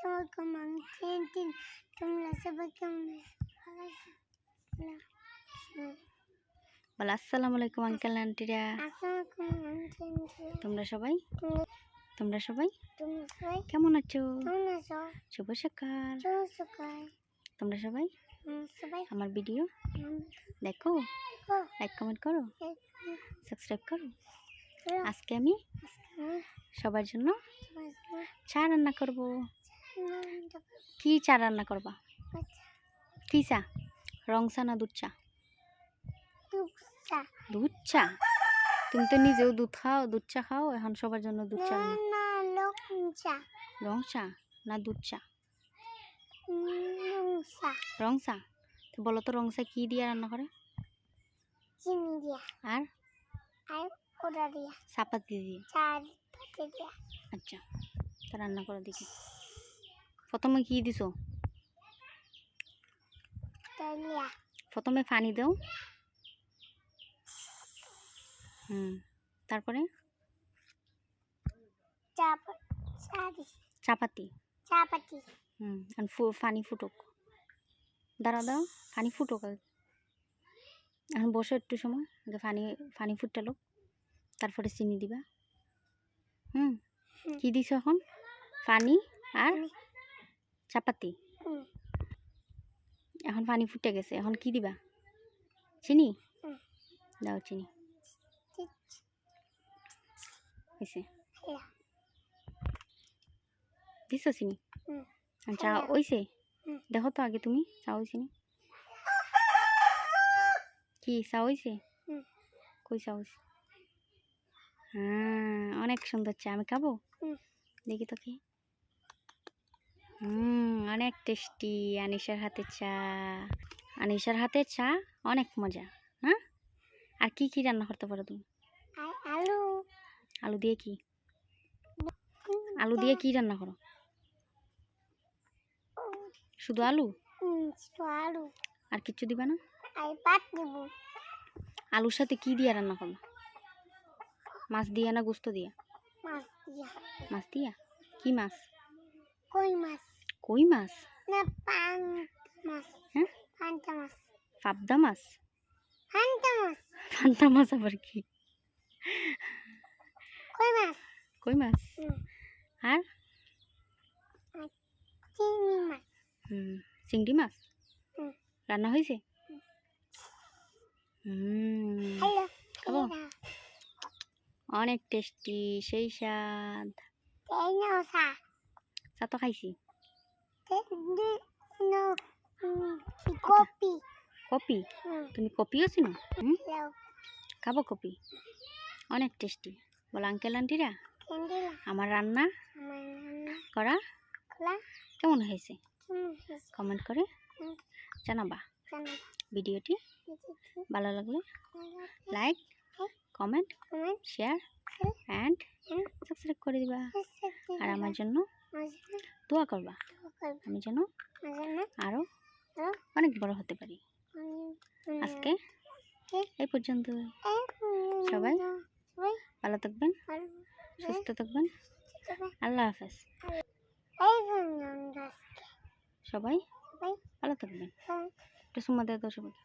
আসসালামাইকুম আমি তোমরা সবাই কেমন বলো আসসালামু আলাইকুম আঙ্কেল আন্টিরা তোমরা সবাই? তোমরা সবাই? কেমন আছো? শুভ সকাল। তোমরা সবাই? আমার ভিডিও দেখো? লাইক কমেন্ট করো? সাবস্ক্রাইব করো? আজকে আমি সবার জন্য চা রান্না করব। কি চা রান্না করবা? কি চা? রং চা না দুধ চা। দুধ চা? তুমি তো নিজেও দুধ খাও দুধ চা খাও এখন সবার জন্য দুধ চা রং চা না দুধ চা? রং চা? তো বলো তো রং চা কি দিয়ে রান্না করে? চিনি দিয়া, আর? আর ওটা দিয়া, চাপাতি দিয়ে। দিয়া, আচ্ছা তো রান্না করে দেখি। প্রথমে কি দিছো? প্রথমে পানি দাও। হুম তারপরে? চাপাতি। চাপাতি, হুম এখন ফু- পানি ফুটুক। দাঁড়া দাও পানি ফুটুক আগে। এখন বসো একটু সময় আগে পানি পানি ফুটালো তারপরে চিনি দিবা। হুম। কি দিছো এখন? পানি আর। চাপাতি। এখন পানি ফুটে গেছে এখন কি দিবা? চিনি? দাও চিনি। হয়েছে হ্যাঁ, চিনি? চা হুম। দেখো তো আগে তুমি চা হইছে নি? কি চা হুম। কই চা হইছে? হ্যাঁ অনেক সুন্দর চা আমি খাব? দেখি তো কি হুম অনেক টেস্টি। আনিশার হাতের চা। আনিশার হাতের চা অনেক মজা হ্যাঁ? আর কি কি রান্না করতে পারো তুমি? আলু, আলু। দিয়ে কি? আলু দিয়ে কি রান্না করো? শুধু আলু? আলু, আর কিচ্ছু দিবা না? আলুর সাথে কি দিয়ে রান্না করবা? মাছ দিয়া না গোস্ত দিয়া? মাছ দিয়া, মাছ দিয়া? কি মাছ? কই মাছ, কই মাছ না মাছ, হ্যাঁ পান্তা মাছ, পাবদা মাছ পান্তা মাছ, পান্তা মাছ আবার কি কই মাছ, কই মাছ আর চিংড়ি মাছ, হুম, চিংড়ি মাছ রান্না হয়েছে হুম খাব? অনেক টেস্টি সেই স্বাদ চা, তো খাইছি কি কপি, কপি? তুমি কপিও চিনো? খাব কপি। অনেক টেস্টি বলো আঙ্কেল আন্টিরা? আমার রান্না? করা? কেমন হয়েছে? কমেন্ট করে জানাবা। ভিডিওটি ভালো লাগলে like. Comment share and subscribe করে দিবা। আর আমার জন্য দোয়া করবা। আমি যেন আরও আরও অনেক বড় হতে পারি। আজকে এই পর্যন্ত। সবাই ভালো থাকবেন সুস্থ থাকবেন। আল্লাহ হাফেজ। সবাই ভালো থাকবেন। একটু সুমা দেয় তো সবাইকে